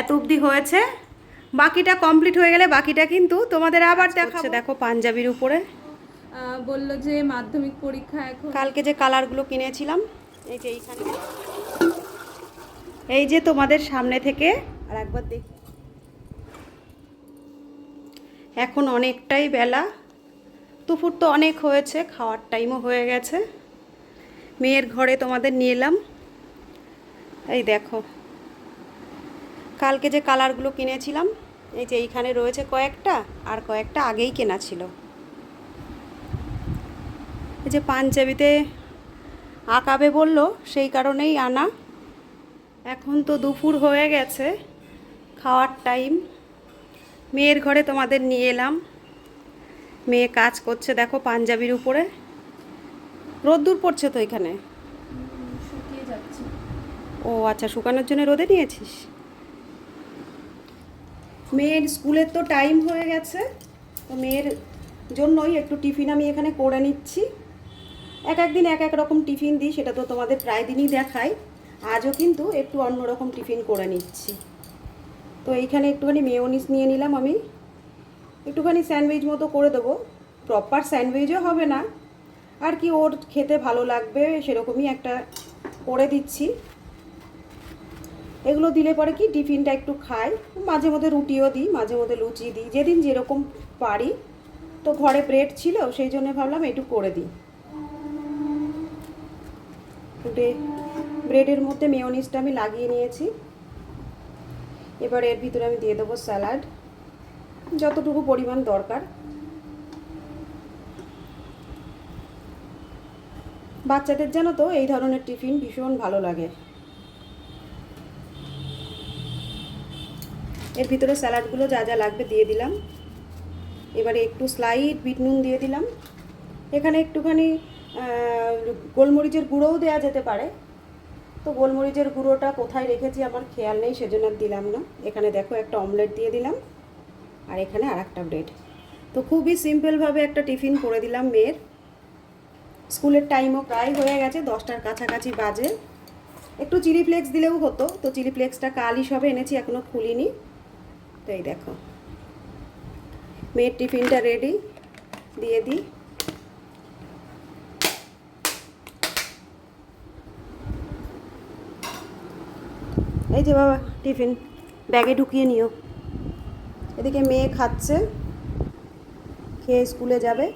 এত অবধি হয়েছে। বাকিটা কমপ্লিট হয়ে গেলে বাকিটা কিন্তু তোমাদের আবার দেখাচ্ছে দেখো পাঞ্জাবির উপরে। বলল যে মাধ্যমিক পরীক্ষা এখন কালকে যে কালারগুলো কিনেছিলাম এই যে এইখানে। এই যে তোমাদের সামনে থেকে আর একবার দেখি। এখন অনেকটাই বেলা। দুপুর তো অনেক হয়েছে খাওয়ার টাইমও হয়ে গেছে। মেয়ের ঘরে তোমাদের নিয়ে এলাম। এই দেখো। কালকে যে কালারগুলো কিনেছিলাম এই যে এইখানে রয়েছে কয়েকটা আর কয়েকটা আগেই কেনা ছিল। এই যে পাঞ্জাবিতে আঁকাবে বলল সেই কারণেই আনা। এখন তো দুপুর হয়ে গেছে খাওয়ার টাইম। মেয়ের ঘরে তোমাদের নিয়ে এলাম। মেয়ে কাজ করছে দেখো পাঞ্জাবির উপরে। রোদ্দুর পড়ছে তো এখানে? শুকিয়ে যাচ্ছে। ও আচ্ছা শুকানোর জন্য রোদে নিয়েছিস? মেয়ের স্কুলের তো টাইম হয়ে গেছে, তো মেয়ের জন্যই একটু টিফিন আমি এখানে করে নিচ্ছি। এক একদিন এক এক রকম টিফিন দিই, সেটা তো তোমাদের প্রায় দিনই দেখাই। আজও কিন্তু একটু অন্যরকম টিফিন করে নিচ্ছি। তো এইখানে একটুখানি মেয়োনিস নিয়ে নিলাম আমি। একটুখানি স্যান্ডউইচ মতো করে দেবো। প্রপার স্যান্ডউইচও হবে না। আর কি ওর খেতে ভালো লাগবে সেরকমই একটা করে দিচ্ছি। এগুলো দিলে পরে কি টিফিনটা একটু খাই, মাঝে মধ্যে রুটিও দিই, মাঝে মধ্যে লুচি দিই, যেদিন যেরকম পারি। তো ঘরে ব্রেড ছিল, সেই জন্য ভাবলাম একটু করে দিই। ব্রেড ব্রেডের মধ্যে মেয়োনিজটা আমি লাগিয়ে নিয়েছি। এবার এর ভিতরে আমি দিয়ে দেবো স্যালাড। যতটুকু পরিমাণ দরকার। বাচ্চাদের জানো তো, এই ধরনের টিফিন ভীষণ ভালো লাগে। এর ভিতরে স্যালাডগুলো যা যা লাগবে দিয়ে দিলাম। এবারে একটু স্লাইড বিট নুন দিয়ে দিলাম। এখানে একটুখানি গোলমরিচের গুঁড়োও দেওয়া যেতে পারে। তো গোলমরিচের গুঁড়োটা কোথায় রেখেছি আমার খেয়াল নেই, সেজন্য দিলাম না। এখানে দেখো একটা অমলেট দিয়ে দিলাম। আর এখানে আর একটা ব্রেড। তো খুবই সিম্পলভাবে একটা টিফিন করে দিলাম মেয়ের। স্কুলের টাইমও প্রায় হয়ে গেছে, দশটার কাছাকাছি বাজে। একটু চিলি ফ্লেক্স দিলেও হতো। তো চিলি ফ্লেক্সটা কালই সবে এনেছি এখনও খুলিনি। তো এই দেখো। মেয়ের টিফিনটা রেডি দিয়ে দিই। এই যে বাবা, টিফিন। ব্যাগে ঢুকিয়ে নিও। এদিকে মেয়ে খাচ্ছে, খেয়ে স্কুলে যাবে।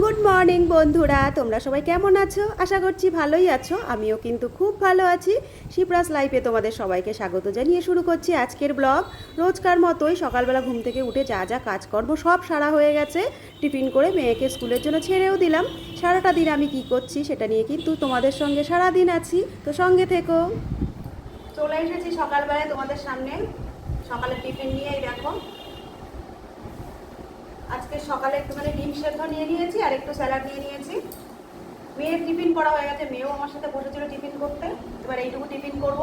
গুড মর্নিং বন্ধুরা। তোমরা সবাই কেমন আছো? আশা করছি ভালোই আছো। আমিও কিন্তু খুব ভালো আছি। শিপ্রাস লাইফে তোমাদের সবাইকে স্বাগত জানিয়ে শুরু করছি আজকের ব্লগ। রোজকার মতোই সকালবেলা ঘুম থেকে উঠে যা যা কাজকর্ম সব সারা হয়ে গেছে। টিফিন করে মেয়েকে স্কুলের জন্য ছেড়েও দিলাম। সারাটা দিন আমি কি করছি সেটা নিয়ে কিন্তু তোমাদের সঙ্গে সারা দিন আছি। তো সঙ্গে থেকো। চলে এসেছি সকালবেলায় তোমাদের সামনে। সকালে টিফিন নিয়েই দেখো। আজকে সকালে একটুখানি ডিম সেদ্ধ নিয়ে নিয়েছি, আর একটু স্যালাড নিয়ে নিয়েছি। মেয়ের টিফিন করা হয়ে গেছে, মেয়েও আমার সাথে বসেছিল টিফিন করতে। এবার এইটুকু টিফিন করব।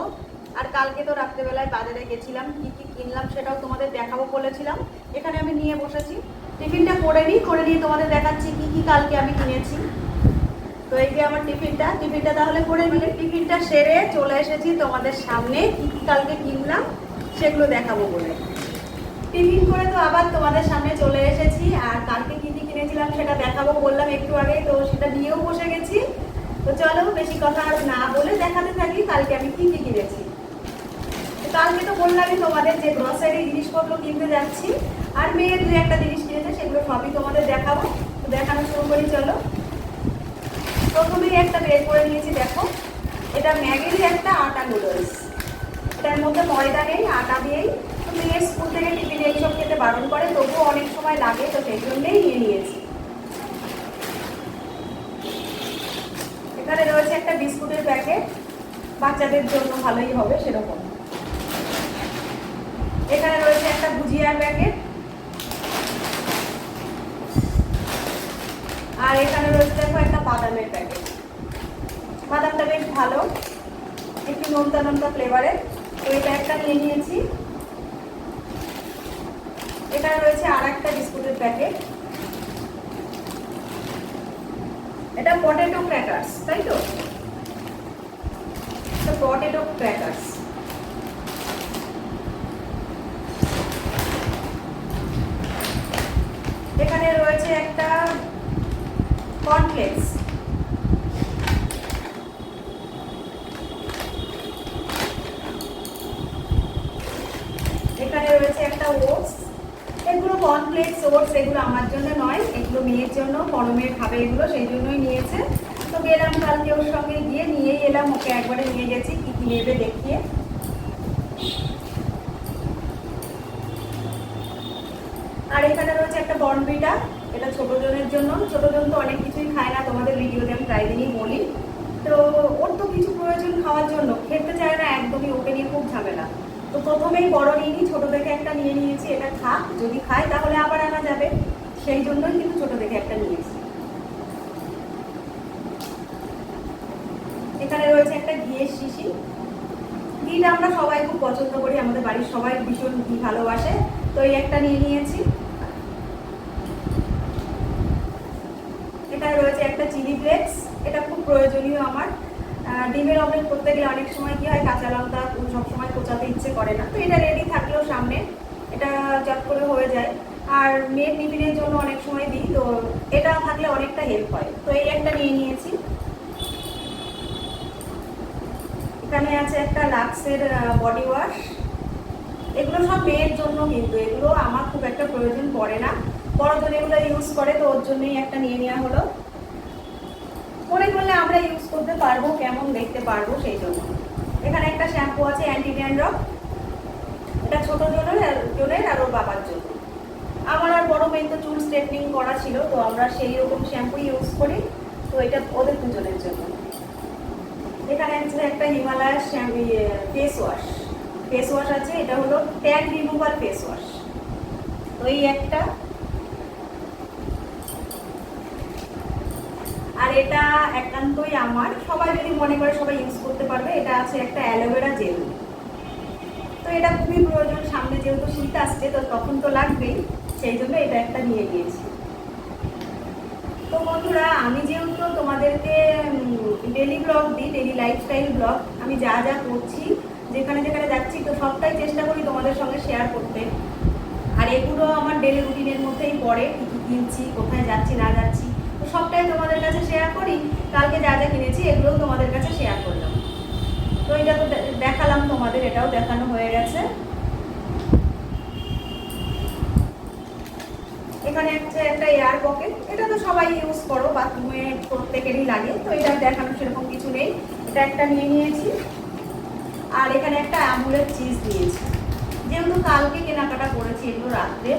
আর কালকে তো রাত্রেবেলায় বাজারে গেছিলাম, কি কি কিনলাম সেটাও তোমাদের দেখাবো বলেছিলাম। এখানে আমি নিয়ে বসেছি। টিফিনটা করে নিই, করে নিয়ে তোমাদের দেখাচ্ছি কি কি কালকে আমি কিনেছি। তো এই যে আমার টিফিনটা টিফিনটা তাহলে করে নিলে। টিফিনটা সেরে চলে এসেছি তোমাদের সামনে, কি কি কালকে কিনলাম সেগুলো দেখাবো বলে। টিফিন করে তো আবার তোমাদের সামনে চলে এসেছি, আর কালকে কি কি কিনেছিলাম সেটা দেখাবো বললাম একটু আগে, তো সেটা নিয়েও বসে গেছি। তো চলো বেশি কথা আর না বলে দেখাতে থাকি, কালকে আমি কি কি কিনেছি। কালকে তো বললামই তোমাদের যে গ্রসারি জিনিসপত্র কিনতে যাচ্ছি, আর মেয়ের দু একটা জিনিস কিনেছে, সেগুলো সবই তোমাদের দেখাবো। তো দেখানো শুরু করি, চলো। প্রথমেই একটা বের করে নিয়েছি, দেখো। এটা ম্যাগিরই একটা আটা নুডলস এটার মধ্যে ময়দা নেই, আটা দিয়েই তো মেয়ের স্কুল থেকে টিফিনে এইসব খেতে বারণ করে, তবুও অনেক সময় লাগে, তো সেই জন্যেই নিয়ে নিয়েছি। এখানে রয়েছে একটা বিস্কুটের প্যাকেট, বাচ্চাদের জন্য ভালোই হবে সেরকম। এখানে রয়েছে একটা ভুজিয়ার প্যাকেট। আর এখানে রয়েছে দেখো একটা বাদামের প্যাকেট। বাদামটা বেশ ভালো, একটু নোনতা নোনতা ফ্লেভারের তো এটা একটা নিয়ে নিয়েছি। এটা রয়েছে আর একটা বিস্কুটের প্যাকেট। এটা পটেটো ক্র্যাকার্স, তাই তো? Potato crackers. এখানে রয়েছে একটা কর্নফ্লেক্স ওটস এগুলো আমার জন্য নয়, এগুলো মেয়ের জন্য মেয়ে খাবে এগুলো, সেই জন্যই নিয়েছে। তো গেলাম কালকে ওর সঙ্গে গিয়ে নিয়েই এলাম, ওকে একবারে নিয়ে গেছি, কি কি নেবে দেখিয়ে। আর এখানে রয়েছে একটা বর্নবিটা এটা ছোট জনের জন্য। ছোট জন তো অনেক কিছুই খায় না, তোমাদের ভিডিওতে আমি প্রায় দিনই বলি। তো ওর তো কিছু প্রয়োজন খাওয়ার জন্য, খেতে চায় না, একদমই, ওকে নিয়ে খুব ঝামেলা। তো প্রথমেই বড় নিয়ে ছোটো দেখে একটা নিয়ে নিয়েছি, এটা খাক যদি খায় তাহলে আবার আনা যাবে। সেই জন্যই কিন্তু ছোট দেখে একটা নিয়েছি। এখানে রয়েছে একটা ঘিয়ের শিশি। ঘিটা আমরা সবাই খুব পছন্দ করি, আমাদের বাড়ির সবাই ভীষণ ঘি ভালোবাসে। তো এই একটা নিয়ে নিয়েছি। এখানে রয়েছে একটা চিলি ফ্লেক্স, এটা খুব প্রয়োজনীয় আমার। ডিমের অমলেট করতে গেলে অনেক সময় কি হয়, কাঁচা লঙ্কা সবসময় কোচাতে ইচ্ছে করে না। তো এটা রেডি থাকলেও সামনে, এটা চট করে হয়ে যায়। আর মেয়ের টিফিনের জন্য অনেক সময় দিই, তো এটা থাকলে অনেকটা হেল্প হয়। তো এই একটা নিয়ে নিয়েছি। এখানে আছে একটা লাক্সের বডি ওয়াশ এগুলো সব মেয়ের জন্য কিন্তু, এগুলো আমার খুব একটা প্রয়োজন পড়ে না। বড়জন এগুলো ইউজ করে, তো ওর জন্যই একটা নিয়ে নেওয়া হলো। মনে করলে আমরা ইউজ করতে পারব, কেমন দেখতে পারব সেই জন্য। এখানে একটা শ্যাম্পু আছে অ্যান্টি ড্যান্ড্রফ এটা ছোট জনের জনের আর ওর বাবার জন্য। আমার আর বড় মেয়ে তো চুল স্ট্রেটনিং করা ছিল, তো আমরা সেই রকম শ্যাম্পু ইউজ করি। তো এটা ওদের দুজনের জন্য। এখানে আছে একটা হিমালয়ার ফেস ওয়াশ ফেস ওয়াশ আছে, এটা হলো ট্যাগ রিমুভাল ফেস ওয়াশ তো এই একটা আর এটা একান্তই আমার। সবাই যদি মনে করে সবাই ইউজ করতে পারবে, এটা আছে একটা অ্যালোভেরা জেল তো এটা খুবই প্রয়োজন, সামনে যেহেতু শীত আসছে, তো তখন তো লাগবেই, সেই জন্য এটা একটা নিয়ে গিয়েছি। তো বন্ধুরা, আমি যেহেতু তোমাদেরকে ডেলি ব্লগ দিই ডেলি লাইফস্টাইল ব্লগ আমি যা যা করছি, যেখানে যেখানে যাচ্ছি, তো সবটাই চেষ্টা করি তোমাদের সঙ্গে শেয়ার করতে। আর এগুলো আমার ডেলি রুটিনের মধ্যেই পড়ে কী কিনছি, কোথায় যাচ্ছি, না যাচ্ছি সবটাই তোমাদের কাছে শেয়ার করি। কালকে যা যা কিনেছি, এগুলোও তোমাদের কাছে শেয়ার করলাম। তো এটা তো দেখালাম তোমাদের, এটাও দেখানো হয়ে গেছে। এখানে হচ্ছে একটা এয়ার পকেট এটা তো সবাই ইউজ করো বাথরুমে প্রত্যেকেরই লাগে। তো এটা দেখানো সেরকম কিছু নেই। এটা একটা নিয়ে নিয়েছি। আর এখানে একটা আমুলের চিজ নিয়েছি যেহেতু কালকে কেনাকাটা করেছি এগুলো রাত্রে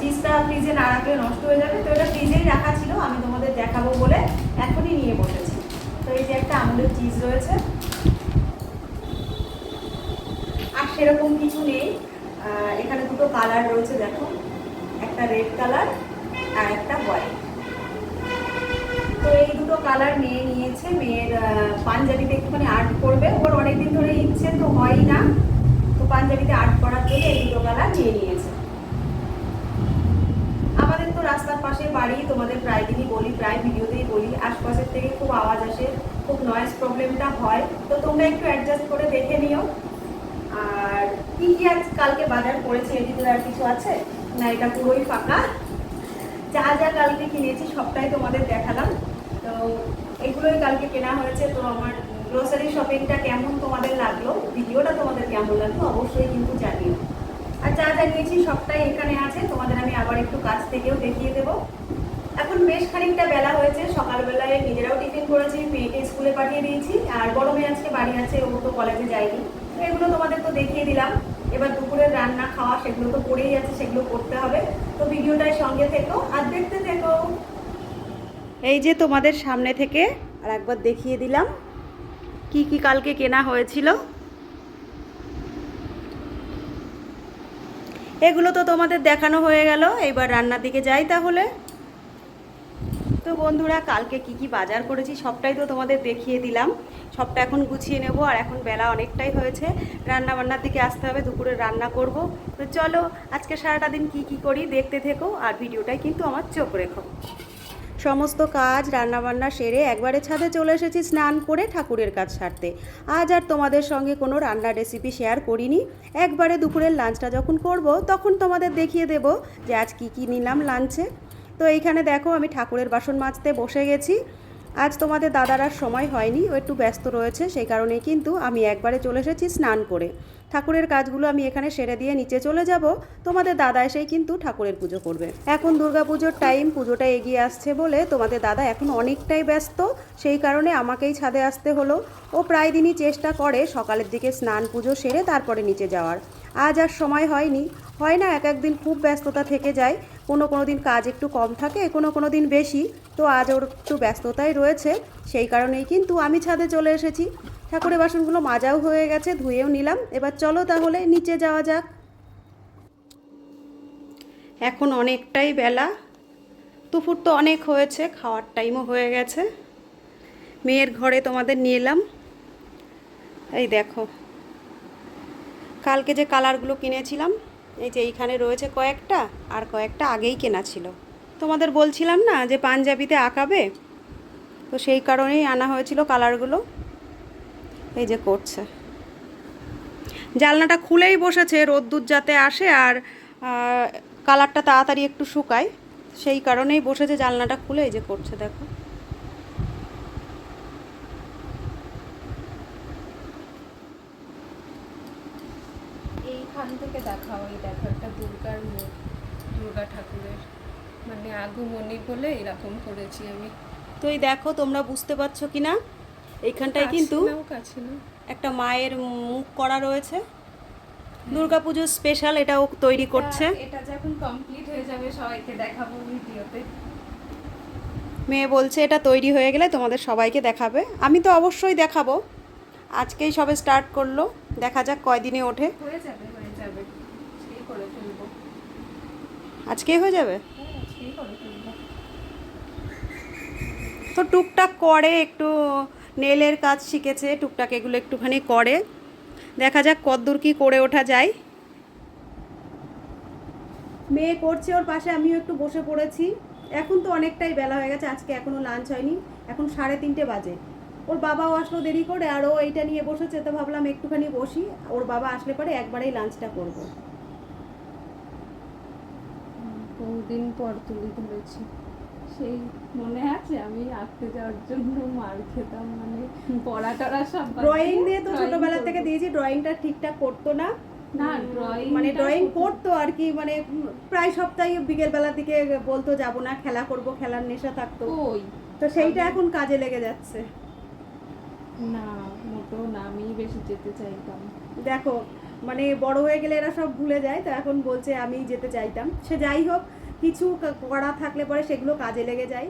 চিজটা ফ্রিজে না রাখলে নষ্ট হয়ে যাবে। তো এটা ফ্রিজেই রাখা ছিল, আমি তোমাদের দেখাবো বলে এখনই নিয়ে বসেছি। তো এই যে একটা আমুলের চিজ রয়েছে। আর সেরকম কিছু নেই। এখানে দুটো কালার রয়েছে, দেখো। একটা রেড কালার আর একটা হোয়াইট তো এই দুটো কালার মেয়ে নিয়েছে। মেয়ের পাঞ্জাবিতে একটুখানি আর্ট করবে। ওর অনেকদিন ধরে ইচ্ছে তো হয়ই না। তো পাঞ্জাবিতে আর্ট করার জন্য এই দুটো কালার নিয়ে নিয়েছে। রাস্তার পাশে বাড়ি, তোমাদের প্রায় দিনই বলি, প্রায় ভিডিওতেই বলি, আশপাশের থেকে খুব আওয়াজ আসে, খুব নয়েজ প্রবলেমটা হয়। তো তোমরা একটু অ্যাডজাস্ট করে দেখে নিও। আর কি কি আজ কালকে বাজার এর ভিতরে আর কিছু আছে? না, এটা পুরোই ফাঁকা। যা যা কালকে কিনেছি সবটাই তোমাদের দেখালাম। তো এগুলোই কালকে কেনা হয়েছে। তো আমার গ্রোসারি শপিংটা কেমন তোমাদের লাগল? ভিডিওটা তোমাদের কেমন লাগল অবশ্যই কিন্তু জানিও। আর যা যা নিয়েছি সবটাই এখানে আছে। তোমাদের আমি আবার একটু কাছ থেকেও দেখিয়ে দেবো। এখন বেশ খানিকটা বেলা হয়েছে। সকালবেলায় নিজেরাও টিফিন করেছি, মেয়েকে স্কুলে পাঠিয়ে দিয়েছি। আর বড় মেয়ে আজকে বাড়ি আছে, ও তো কলেজে যায়নি। তো এগুলো তোমাদের তো দেখিয়ে দিলাম। এবার দুপুরের রান্না, খাওয়া সেগুলো তো পড়েই আছে, সেগুলো করতে হবে। তো ভিডিওটাই সঙ্গে থেকো আর দেখতে থেকো। এই যে তোমাদের সামনে থেকে আর একবার দেখিয়ে দিলাম কি কি কালকে কেনা হয়েছিল। এগুলো তো তোমাদের দেখানো হয়ে গেল। এবার রান্নার দিকে যাই তাহলে। তো বন্ধুরা, কালকে কি কি বাজার করেছি সবটাই তো তোমাদের দেখিয়ে দিলাম। সবটা এখন গুছিয়ে নেব আর এখন বেলা অনেকটাই হয়েছে। রান্না বান্নার দিকে আসতে হবে, দুপুরে রান্না করব। তো চলো, আজকে সারাটা দিন কি কি করি দেখতে থেকো আর ভিডিওটাই কিন্তু আমার চোখ রেখো। সমস্ত কাজ, রান্নাবান্না সেরে একবারে ছাদে চলে এসেছি স্নান করে ঠাকুরের কাজ সারতে। আজ আর তোমাদের সঙ্গে কোনো রান্নার রেসিপি শেয়ার করিনি। একবারে দুপুরের লাঞ্চটা যখন করব, তখন তোমাদের দেখিয়ে দেব যে আজ কি কি নিলাম লাঞ্চে তো এইখানে দেখো, আমি ঠাকুরের বাসন মাজতে বসে গেছি। আজ তোমাদের দাদার আর সময় হয়নি, ও একটু ব্যস্ত রয়েছে, সেই কারণেই কিন্তু আমি একবারে চলে এসেছি স্নান করে। ঠাকুরের কাজগুলো আমি এখানে সেরে দিয়ে নিচে চলে যাব, তোমাদের দাদা এসেই কিন্তু ঠাকুরের পুজো করবে। এখন পুজোর টাইম পুজোটা এগিয়ে আসছে বলে তোমাদের দাদা এখন অনেকটাই ব্যস্ত, সেই কারণে আমাকেই ছাদে আসতে হলো। ও প্রায় দিনই চেষ্টা করে সকালের দিকে স্নান পুজো সেরে তারপরে নিচে যাওয়ার। আজ আর সময় হয়নি, হয় না এক একদিন খুব ব্যস্ততা থেকে যায় কোনো কোনো দিন কাজ একটু কম থাকে, কোনো কোনো দিন বেশি। তো আজ ওর একটু ব্যস্ততাই রয়েছে, সেই কারণেই কিন্তু আমি ছাদে চলে এসেছি। ঠাকুরের বাসনগুলো মাজাও হয়ে গেছে, ধুয়েও নিলাম। এবার চলো তাহলে নিচে যাওয়া যাক। এখন অনেকটাই বেলা। দুপুর তো অনেক হয়েছে, খাওয়ার টাইমও হয়ে গেছে। মেয়ের ঘরে তোমাদের নিয়ে এলাম। এই দেখো, কালকে যে কালারগুলো কিনেছিলাম এই যে এইখানে রয়েছে কয়েকটা, আর কয়েকটা আগেই কেনা ছিল। তোমাদের বলছিলাম না যে পাঞ্জাবিতে আঁকাবে? তো সেই কারণেই আনা হয়েছিল কালারগুলো। এই যে করছে। জালনাটা খুলেই বসেছে, রোদ্দুর যাতে আসে আর কালারটা তাড়াতাড়ি একটু শুকায়, সেই কারণেই বসেছে জালনাটা খুলে এই যে করছে, দেখো এইখান থেকে দেখাও এই দেখো একটা দুর্গার মুখ দুর্গা ঠাকুরের মানে আগমনী বলে এরকম করেছি আমি। তো এই দেখো তোমরা বুঝতে পারছ কি না এইখানটায় কিন্তু। একটা মায়ের মুখ করা রয়েছে। দুর্গা দুর্গাপুজোর স্পেশাল এটাও তৈরি করছে। এটা- যখন কমপ্লিট হয়ে যাবে সবাইকে দেখাবো ভিডিওতে। মেয়ে বলছে এটা তৈরি হয়ে গেলে তোমাদের সবাইকে দেখাবে। আমি তো অবশ্যই দেখাবো। আজকেই সবে স্টার্ট করল। দেখা যাক কয়দিনে ওঠে। হয়ে যাবে হয়ে যাবে। আজকেই আজকেই হয়ে যাবে? তো টুকটাক করে, একটু নেলের কাজ শিখেছে, টুকটাক এগুলো একটুখানি করে। দেখা যাক কতদূর কি করে ওঠা যায়। মেয়ে করছে ওর পাশে, আমিও একটু বসে পড়েছি। এখন তো অনেকটাই বেলা হয়ে গেছে, আজকে এখনও লাঞ্চ হয়নি। এখন সাড়ে তিনটে বাজে। ওর বাবাও আসলো দেরি করে, আর ও এইটা নিয়ে বসেছে, তো ভাবলাম একটুখানি বসি। ওর বাবা আসলে পরে একবারেই লাঞ্চটা করব। বহুদিন পর তুলি ধরেছি। সেই মনে আছে? আমি আঁকতে যাওয়ার জন্য মার খেতাম মানে পড়া টড়া সব ড্রয়িং দিয়ে তো ছোটবেলা থেকে দিয়েছি ড্রয়িংটা ঠিকঠাক করতো না। না ড্রয়িং মানে ড্রয়িং করতো আর কি মানে প্রায় সপ্তাহে দিকে বলতো যাব না খেলা করব খেলার নেশা থাকতো। ওই তো সেইটা এখন কাজে লেগে যাচ্ছে। না মোটেও না আমি বেশি যেতে চাইতাম। দেখো মানে বড় হয়ে গেলে এরা সব ভুলে যায় তো এখন বলছে আমি যেতে চাইতাম। সে যাই হোক কিছু করা থাকলে পরে সেগুলো কাজে লেগে যায়।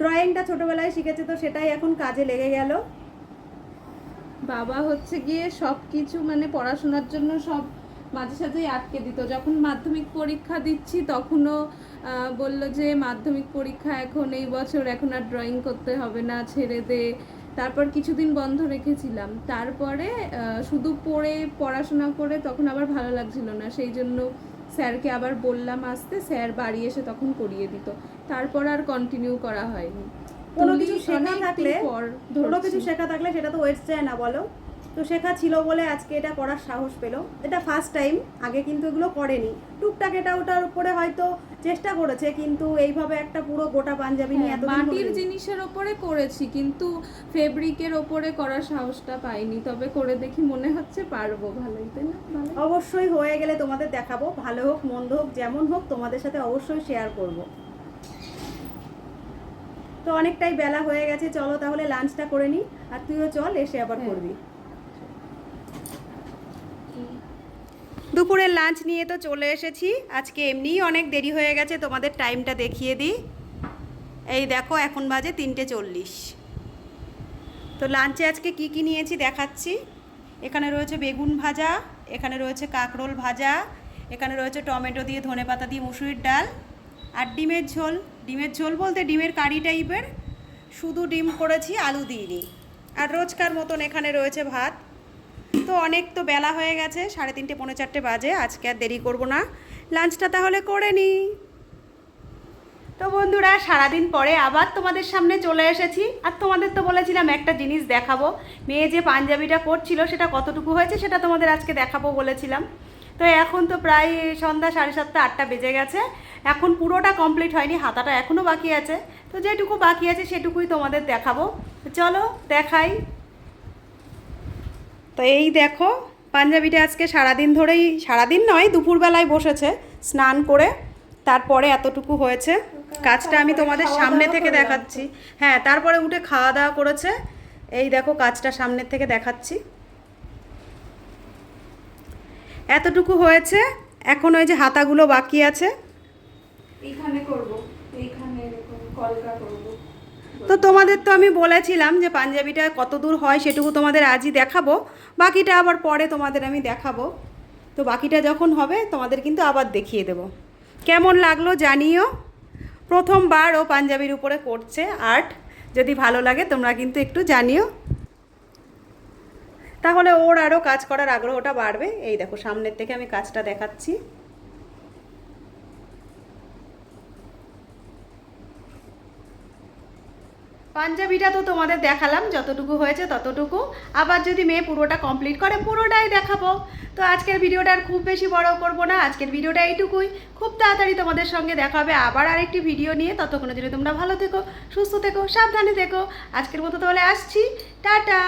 ড্রয়িংটা ছোটবেলায় শিখেছে তো সেটাই এখন কাজে লেগে গেল। বাবা হচ্ছে গিয়ে সব কিছু মানে পড়াশোনার জন্য সব মাঝে সাঝেই আটকে দিত। যখন মাধ্যমিক পরীক্ষা দিচ্ছি তখনও বলল যে মাধ্যমিক পরীক্ষা এখন এই বছর এখন আর ড্রয়িং করতে হবে না, ছেড়ে দে। তারপর কিছুদিন বন্ধ রেখেছিলাম। তারপরে শুধু পড়ে, পড়াশোনা করে তখন আবার ভালো লাগছিল না। সেই জন্য স্যারকে আবার বললাম আসতে স্যার বাড়ি এসে তখন করিয়ে দিত। তারপর আর কন্টিনিউ করা হয়নি। কোনো কিছু শেখা থাকলে কোনো কিছু শেখা থাকলে সেটা তো ওয়েস্ট যায় না বলো। তো শেখা ছিল বলে আজকে এটা করার সাহস পেল। এটা ফার্স্ট টাইম আগে কিন্তু এগুলো করেনি। টুকটাক এটা ওটার উপরে হয়তো চেষ্টা করেছে কিন্তু এইভাবে একটা পুরো গোটা পাঞ্জাবি নিয়ে এত এতদিন মাটির জিনিসের ওপরে করেছি কিন্তু ফেব্রিকের ওপরে করার সাহসটা পাইনি। তবে করে দেখি মনে হচ্ছে পারব ভালোই তাই না? অবশ্যই হয়ে গেলে তোমাদের দেখাবো। ভালো হোক মন্দ হোক যেমন হোক তোমাদের সাথে অবশ্যই শেয়ার করব। তো অনেকটাই বেলা হয়ে গেছে চলো তাহলে লাঞ্চটা করে নিই। আর তুইও চল এসে আবার হ্যাঁ। করবি। দুপুরের লাঞ্চ নিয়ে তো চলে এসেছি। আজকে এমনিই অনেক দেরি হয়ে গেছে, তোমাদের টাইমটা দেখিয়ে দিই। এই দেখো, এখন বাজে তিনটে চল্লিশ। তো লাঞ্চে আজকে কি কি নিয়েছি দেখাচ্ছি। এখানে রয়েছে বেগুন ভাজা, এখানে রয়েছে কাঁকরোল ভাজা, এখানে রয়েছে টমেটো দিয়ে ধনেপাতা দিয়ে মুসুরির ডাল, আর ডিমের ঝোল। ডিমের ঝোল বলতে ডিমের কারি টাইপের। শুধু ডিম করেছি, আলু দিইনি। আর রোজকার মতন এখানে রয়েছে ভাত। তো অনেক তো বেলা হয়ে গেছে, সাড়ে তিনটে, পৌনে চারটে বাজে, আজকে আর দেরি করব না। লাঞ্চটা তাহলে করে নিই তো বন্ধুরা, সারাদিন পরে আবার তোমাদের সামনে চলে এসেছি। আর তোমাদের তো বলেছিলাম একটা জিনিস দেখাবো। মেয়ে যে পাঞ্জাবিটা করছিল সেটা কতটুকু হয়েছে সেটা তোমাদের আজকে দেখাবো বলেছিলাম। তো এখন তো প্রায় সন্ধ্যা সাড়ে সাতটা, আটটা বেজে গেছে। এখন পুরোটা কমপ্লিট হয়নি, হাতাটা এখনও বাকি আছে। তো যেটুকু বাকি আছে সেটুকুই তোমাদের দেখাবো। চলো, দেখাই। তো এই দেখো পাঞ্জাবিটা আজকে সারাদিন ধরেই সারাদিন নয় দুপুরবেলায় বসেছে স্নান করে। তারপরে এতটুকু হয়েছে। কাজটা আমি তোমাদের সামনে থেকে দেখাচ্ছি। হ্যাঁ তারপরে উঠে খাওয়া দাওয়া করেছে। এই দেখো কাজটা সামনের থেকে দেখাচ্ছি। এতটুকু হয়েছে। এখন ওই যে হাতাগুলো বাকি আছে। এইখানে করব এইখানে এরকম কলকা করব। তো তোমাদের তো আমি বলেছিলাম যে পাঞ্জাবিটা কত দূর হয় সেটুকু তোমাদের আজই দেখাবো। বাকিটা আবার পরে তোমাদের আমি দেখাবো। তো বাকিটা যখন হবে, তোমাদের কিন্তু আবার দেখিয়ে দেব। কেমন লাগল জানিও। প্রথমবার ও পাঞ্জাবির উপরে করছে আর্ট। যদি ভালো লাগে, তোমরা কিন্তু একটু জানিও। তাহলে ওর আরও কাজ করার আগ্রহটা বাড়বে। এই দেখো, সামনের থেকে আমি কাজটা দেখাচ্ছি। পাঞ্জাবিটা তো তোমাদের দেখালাম, যতটুকু হয়েছে ততটুকু। আবার যদি মেয়ে পুরোটা কমপ্লিট করে, পুরোটাই দেখাবো। তো আজকের ভিডিওটা আর খুব বেশি বড় করব না, আজকের ভিডিওটা এইটুকুই। খুব তাড়াতাড়ি তোমাদের সঙ্গে দেখা হবে আবার আরেকটি ভিডিও নিয়ে। ততক্ষণ যদি তোমরা ভালো থেকো, সুস্থ থেকো, সাবধানে থেকো। আজকের মতো তাহলে আসছি। টাটা!